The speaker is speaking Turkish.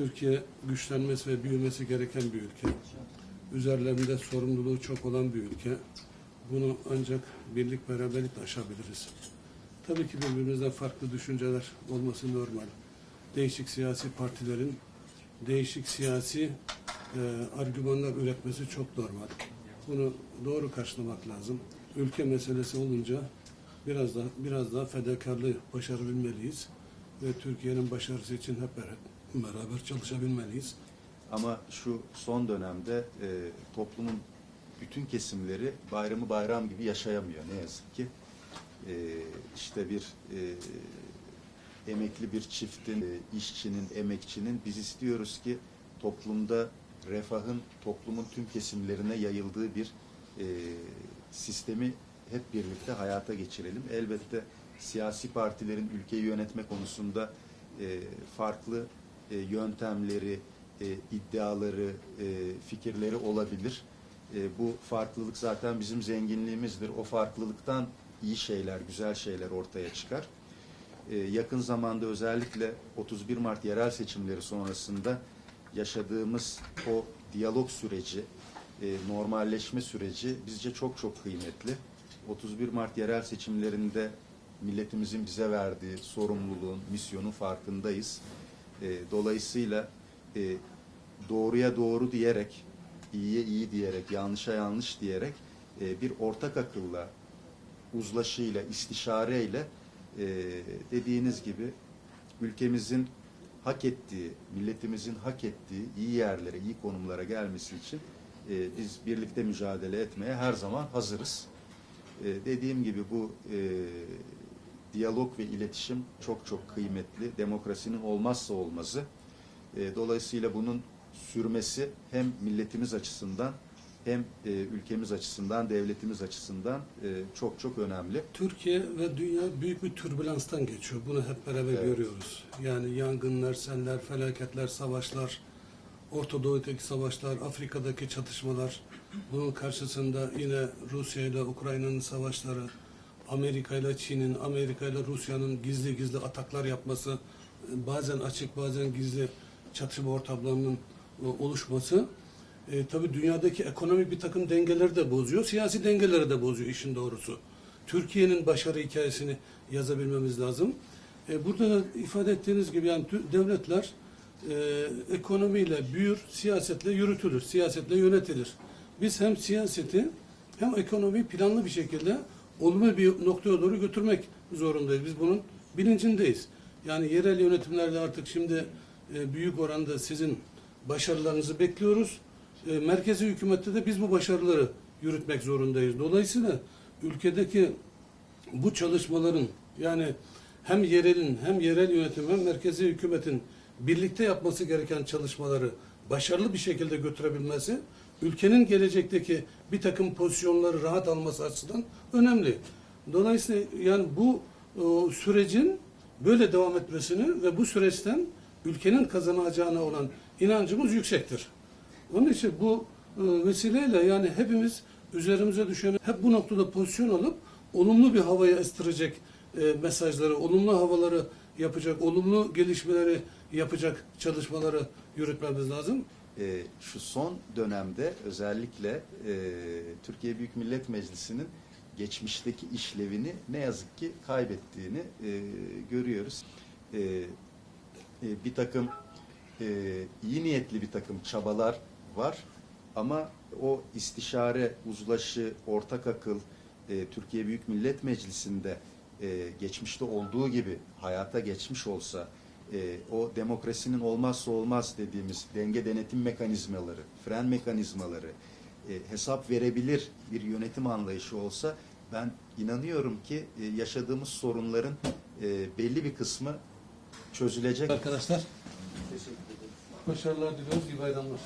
Türkiye güçlenmesi ve büyümesi gereken bir ülke. Üzerlerinde sorumluluğu çok olan bir ülke. Bunu ancak birlik beraberlikle aşabiliriz. Tabii ki birbirimizden farklı düşünceler olması normal. Değişik siyasi partilerin değişik siyasi e, argümanlar üretmesi çok normal. Bunu doğru karşılamak lazım. Ülke meselesi olunca biraz daha biraz daha fedakarlığı başarabilmeliyiz ve Türkiye'nin başarısı için hep beraber, beraber çalışabilmeliyiz. Ama şu son dönemde e, toplumun bütün kesimleri bayramı bayram gibi yaşayamıyor ne yazık ki. E, işte bir e, emekli bir çiftin, e, işçinin, emekçinin biz istiyoruz ki toplumda refahın toplumun tüm kesimlerine yayıldığı bir e, sistemi hep birlikte hayata geçirelim. Elbette siyasi partilerin ülkeyi yönetme konusunda e, farklı e, yöntemleri, e, iddiaları, e, fikirleri olabilir. E, bu farklılık zaten bizim zenginliğimizdir. O farklılıktan iyi şeyler, güzel şeyler ortaya çıkar. E, yakın zamanda özellikle 31 Mart yerel seçimleri sonrasında yaşadığımız o diyalog süreci, e, normalleşme süreci bizce çok çok kıymetli. 31 Mart yerel seçimlerinde milletimizin bize verdiği sorumluluğun, misyonun farkındayız. E, dolayısıyla e, doğruya doğru diyerek, iyiye iyi diyerek, yanlışa yanlış diyerek e, bir ortak akılla, uzlaşıyla, istişareyle e, dediğiniz gibi ülkemizin hak ettiği, milletimizin hak ettiği iyi yerlere, iyi konumlara gelmesi için e, biz birlikte mücadele etmeye her zaman hazırız. E, dediğim gibi bu e, diyalog ve iletişim çok çok kıymetli. Demokrasinin olmazsa olmazı. E, dolayısıyla bunun sürmesi hem milletimiz açısından hem e, ülkemiz açısından, devletimiz açısından e, çok çok önemli. Türkiye ve dünya büyük bir türbülanstan geçiyor. Bunu hep beraber Evet. görüyoruz. Yani yangınlar, seller, felaketler, savaşlar, Orta Doğu'daki savaşlar, Afrika'daki çatışmalar, bunun karşısında yine Rusya ile Ukrayna'nın savaşları, Amerika ile Çin'in, Amerika ile Rusya'nın gizli gizli ataklar yapması, bazen açık bazen gizli çatışma ortamlarının e, oluşması, e, tabii dünyadaki ekonomik bir takım dengeleri de bozuyor, siyasi dengeleri de bozuyor işin doğrusu. Türkiye'nin başarı hikayesini yazabilmemiz lazım. E, burada da ifade ettiğiniz gibi yani devletler e, ekonomiyle büyür, siyasetle yürütülür, siyasetle yönetilir. Biz hem siyaseti hem ekonomiyi planlı bir şekilde olumlu bir noktaya doğru götürmek zorundayız. Biz bunun bilincindeyiz. Yani yerel yönetimlerde artık şimdi e, büyük oranda sizin başarılarınızı bekliyoruz. E, merkezi hükümette de biz bu başarıları yürütmek zorundayız. Dolayısıyla ülkedeki bu çalışmaların yani hem yerelin hem yerel yönetim hem merkezi hükümetin birlikte yapması gereken çalışmaları başarılı bir şekilde götürebilmesi ülkenin gelecekteki bir takım pozisyonları rahat alması açısından önemli. Dolayısıyla yani bu e, sürecin böyle devam etmesini ve bu süreçten ülkenin kazanacağına olan inancımız yüksektir. Onun için bu e, vesileyle yani hepimiz üzerimize düşeni hep bu noktada pozisyon alıp olumlu bir havaya estirecek e, mesajları, olumlu havaları yapacak, olumlu gelişmeleri yapacak çalışmaları yürütmemiz lazım. E, şu son dönemde özellikle e, Türkiye Büyük Millet Meclisi'nin geçmişteki işlevini ne yazık ki kaybettiğini e, görüyoruz. E, e, bir takım e, iyi niyetli bir takım çabalar var ama o istişare, uzlaşı, ortak akıl e, Türkiye Büyük Millet Meclisi'nde e, geçmişte olduğu gibi hayata geçmiş olsa e, o demokrasinin olmazsa olmaz dediğimiz denge denetim mekanizmaları, fren mekanizmaları, e, hesap verebilir bir yönetim anlayışı olsa ben inanıyorum ki e, yaşadığımız sorunların e, belli bir kısmı çözülecek. Arkadaşlar başarılar diliyoruz. İyi bayramlar.